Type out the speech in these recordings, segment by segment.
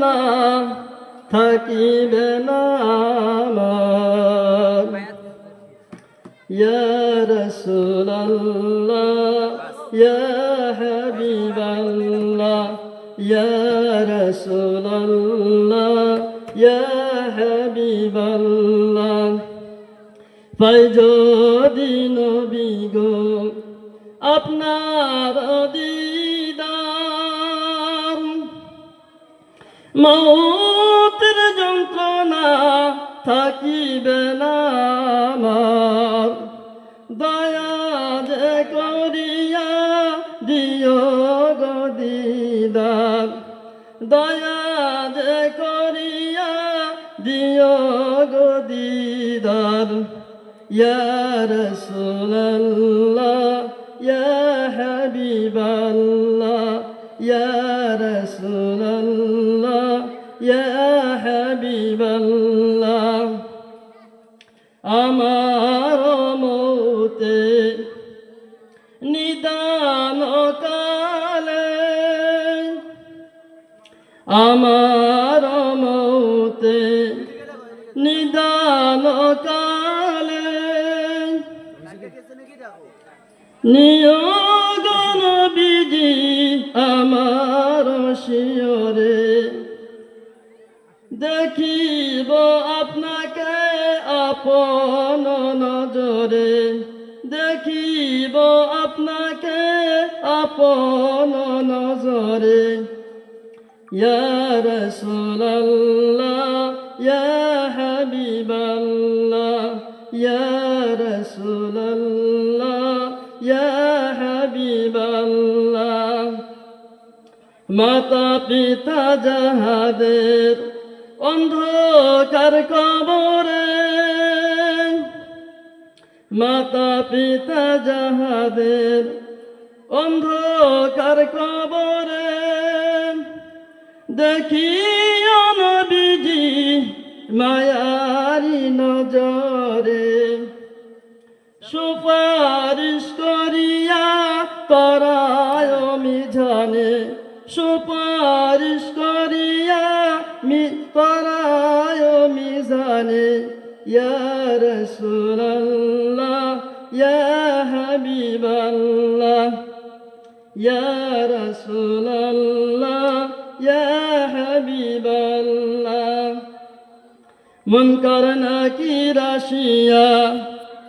না, থাকিবে না আমার। ইয়া রাসূলুল্লাহ, ইয়া হাবিবাল্লাহ, ইয়া রাসূলুল্লাহ, ইয়া হাবিবাল্লাহ। পাই যদি নবী গো, আপনার দিদার মৌতের যন্ত্রণা থাকিবে না আমার। দয়া যে করিয়া দিও গো দিদার। দয়া যে করিয়া দিও গো দিদার। ইয়া রাসূলুল্লাহ, ইয়া হাবিবাল্লাহ, ইয়া রাসূলুল্লাহ ইয়া হাবিবাল্লাহ আমার মৌতে নিদান কালে আমার মৌতে নিদান কালে নিয়োগন বিজি আমার শিয়রে দেখিব আপনাকে আপন নজরে। দেখিব আপনাকে আপন নজরে। রাসূলুল্লাহ, ইয়া হাবিবাল্লাহ রাসূলুল্লাহ, ইয়া হাবিবাল্লাহ। মাতা পিতা যাহাদের অন্ধকার কবরে। মাতা পিতা যাহাদের অন্ধকার কবরে। দেখিও নবীজি মায়ারি নজরে সুপারিশ করায় মিজানে ইয়া রাসূলুল্লাহ ইয়া হাবিবাল্লাহ ইয়া রাসূলুল্লাহ ইয়া হাবিবাল্লাহ মুনকার নাকি রাশিয়া,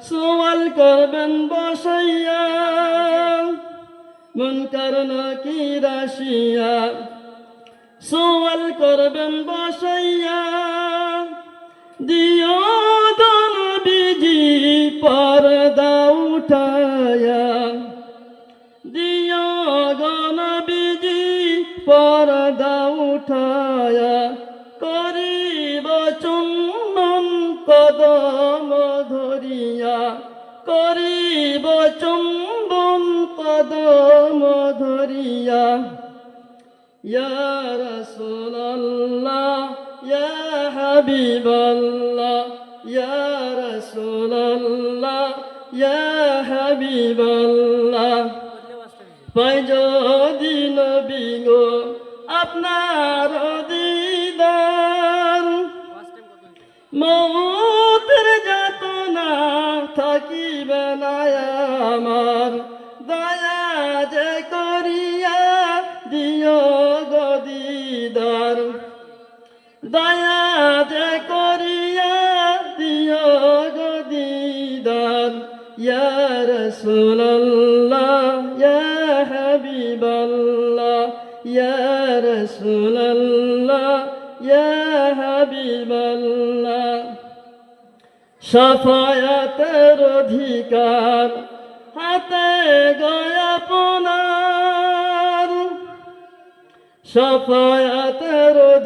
সওয়াল করবেন বসাইয়া। মুনকার নাকি রাশিয়া সওয়াল করবেন বসাইয়া। দিও দন বিজি পর্দা উঠায়া দিও গণ বিজি পর্দা উঠায়া করিব চুম্বন কদম ধরিয়া। করিব চুম্বন কদম ধরিয়া। ইয়া রাসূলুল্লাহ ইয়া হাবিবাল্লাহ ইয়া রাসূলুল্লাহ ইয়া হাবিবাল্লাহ পাই যদি নবী গো, আপনার দিদার মৌতের যাতনা থাকিবে না আমার। গদিদার ইয়া সাফায়াতের অধিকার হাতে গয়া আপনার। সাফায়াতের অধিকার